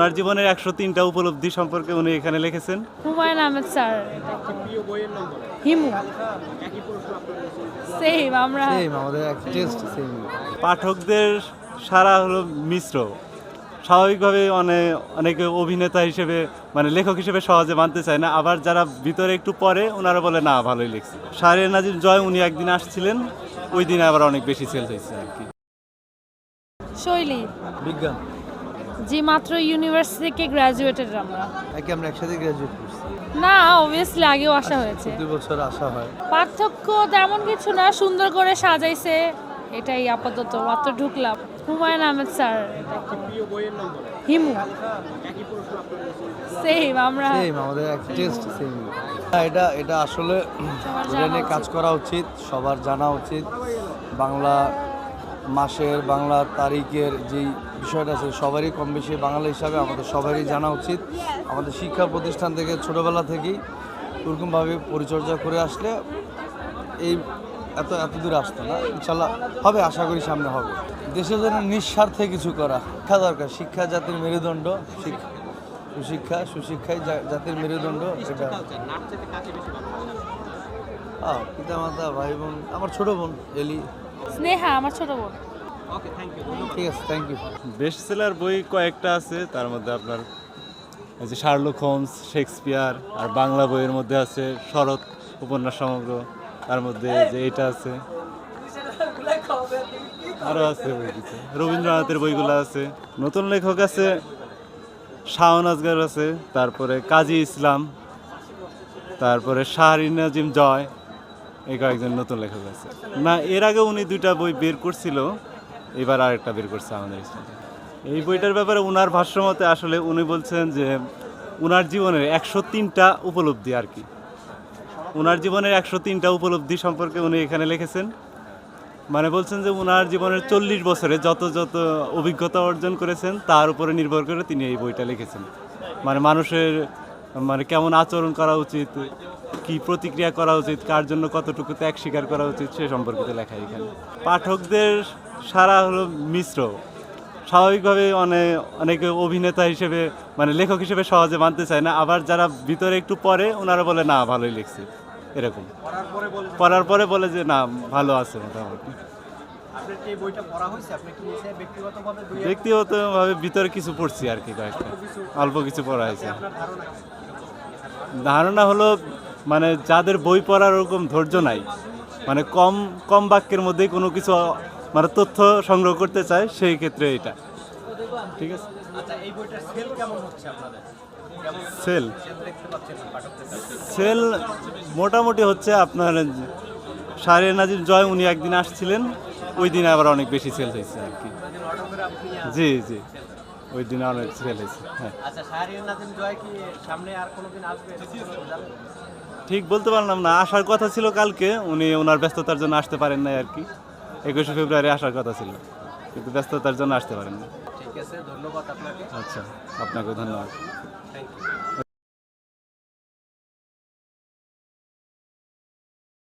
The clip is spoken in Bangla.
ওনার জীবনের একশো তিনটা উপলব্ধি সম্পর্কে উনি এখানে লিখেছেন। হুমায়ুন আহমেদ স্যার। হিমু। সেম আমরা সেম আমাদের এক টেস্ট সেম পাঠকদের সারা হলো মিশ্র। স্বাভাবিকভাবে অনেক অনেকে অভিনেতা হিসেবে মানে লেখক হিসেবে সহজে মানতে চায় না। আবার যারা ভিতরে একটু পরে ওনারা বলে না ভালোই লিখছে। শাহরিয়ার নাজির জয় উনি একদিন আসছিলেন। ওই দিনে আবার অনেক বেশি সেল হয়েছে আর কি। শৈলী। বিজ্ঞান। জি মাত্র ইউনিভার্সিটি থেকে গ্র্যাজুয়েটেড আমরা। একে আমরা একসাথে গ্রাজুয়েট করছি। না অবভিয়াসলি আগেও আসা হয়েছে। প্রতি বছর আসা হয়। পার্থক্য তেমন কিছু না সুন্দর করে সাজাইছে। এটাই আপাতত মাত্র ঢুকলাম। হুমায়ুন আহমেদ স্যার হিমু। সেম আমরা সেম আমাদের এক টেস্ট সেম এটা এটা আসলে এটা নিয়ে কাজ করা উচিত সবার জানা উচিত। বাংলা মাসের বাংলা তারিখের যেই বিষয়টা আছে, সবারই কম বেশি বাঙালি হিসাবে আমাদের সবারই জানা উচিত। আমাদের শিক্ষা প্রতিষ্ঠান থেকে ছোটোবেলা থেকেই ওরকমভাবে পরিচর্যা করে আসলে এই এত এত দূরে আসতো না। ইনশাল্লাহ হবে, আশা করি সামনে হবে। দেশের জন্য নিঃস্বার্থে কিছু করা, শিক্ষা দরকার। শিক্ষা জাতির মেরুদণ্ড, শিক্ষা, সুশিক্ষা, সুশিক্ষাই জাতির মেরুদণ্ড এটা পিতা মাতা ভাই বোন, আমার ছোট বোন, এলি। স্নেহা, আমার ছোট বোন। ঠিক আছে থ্যাংক ইউ বেস্ট সেলার বই কয়েকটা আছে তার মধ্যে আপনার এই যে শার্লক হোমস শেক্সপিয়ার আর বাংলা বইয়ের মধ্যে আছে শরৎ উপন্যাস সমগ্র তার মধ্যে যে এটা আছে। আরও আছে বই কিছু। রবীন্দ্রনাথের বইগুলো আছে। নতুন লেখক আছে শাহন আজগার আছে তারপরে কাজী ইসলাম তারপরে শাহরিন নাজিম জয় এই কয়েকজন নতুন লেখক আছে। না এর আগে উনি দুইটা বই বের করছিল এবার আরেকটা বের করছে আমাদের এই বইটার ব্যাপারে উনার ভাষ্যমতে আসলে উনি বলছেন যে, উনার জীবনের একশো তিনটা উপলব্ধি আর কি। উনার জীবনের একশো তিনটা উপলব্ধি সম্পর্কে উনি এখানে লিখেছেন। মানে বলছেন যে, উনার জীবনের চল্লিশ বছরে যত যত অভিজ্ঞতা অর্জন করেছেন, তার উপরে নির্ভর করে তিনি এই বইটা লিখেছেন। মানে মানুষের মানে কেমন আচরণ করা উচিত কি প্রতিক্রিয়া করা উচিত কার জন্য কতটুকু ত্যাগ স্বীকার করা উচিত সে সম্পর্কিত লেখা এখানে। পাঠকদের সারা হলো মিশ্র। স্বাভাবিকভাবে অনেক অনেকে অভিনেতা হিসেবে মানে লেখক হিসেবে সহজে মানতে চায় না আবার যারা ভিতরে একটু পরে ওনারা বলে না ভালোই লিখছে। এরকম। পড়ার পরে বলে যে না ভালো আছে মোটামুটি। পড়া ব্যক্তিগতভাবে ভিতরে কিছু পড়ছি আর কি কয়েকটা। অল্প কিছু পড়া হয়েছে। ধারণা হলো মানে যাদের বই পড়ার ওরকম ধৈর্য নাই মানে কম কম বাক্যের মধ্যেই কোনো কিছু মানে তথ্য সংগ্রহ করতে চায় সেই ক্ষেত্রে এটা। ঠিক আছে? আচ্ছা এই বইটার সেল কেমন হচ্ছে আপনাদের? কেমন সেল মোটামুটি হচ্ছে আপনার শাহরিয়ার নাজির জয় উনি একদিন আসছিলেন ওই দিনে আবার অনেক বেশি সেল হয়েছে আর কি। জি জি। ওই দিনে অনেক সেল হয়েছে হ্যাঁ। আচ্ছা জয় কি সামনে আর কোনোদিন আসবে? জানেন? ঠিক বলতে পারলাম না। আসার কথা ছিল কালকে উনি ওনার ব্যস্ততার জন্য আসতে পারেন নাই আর কি। একুশে ফেব্রুয়ারি আসার কথা ছিল কিন্তু ব্যস্ততার জন্য আসতে পারেন না ঠিক আছে ধন্যবাদ আপনাকে। আচ্ছা আপনাকে ধন্যবাদ।